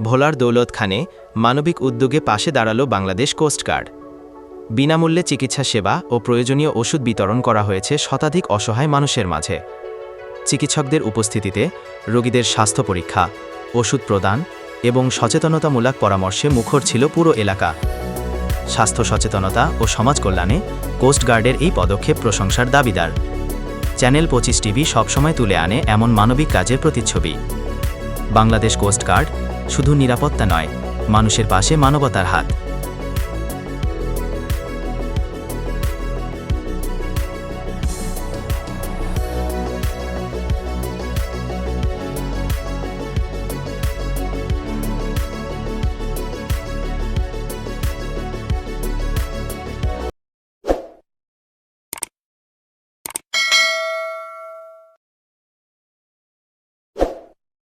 ভোলার দৌলত খানে মানবিক উদ্যোগে পাশে দাঁড়াল বাংলাদেশ কোস্টগার্ড বিনামূল্যে চিকিৎসা সেবা ও প্রয়োজনীয় ওষুধ বিতরণ করা হয়েছে শতাধিক অসহায় মানুষের মাঝে। চিকিৎসকদের উপস্থিতিতে রোগীদের স্বাস্থ্য পরীক্ষা, ওষুধ প্রদান এবং সচেতনতামূলক পরামর্শে মুখর ছিল পুরো এলাকা। স্বাস্থ্য সচেতনতা ও সমাজ কল্যাণে কোস্টগার্ডের এই পদক্ষেপ প্রশংসার দাবিদার। চ্যানেল পঁচিশ টিভি সবসময় তুলে আনে এমন মানবিক কাজের প্রতিচ্ছবি। বাংলাদেশ কোস্টগার্ড শুধু নিরাপত্তা নয় মানুষের পাশে মানবতার হাত।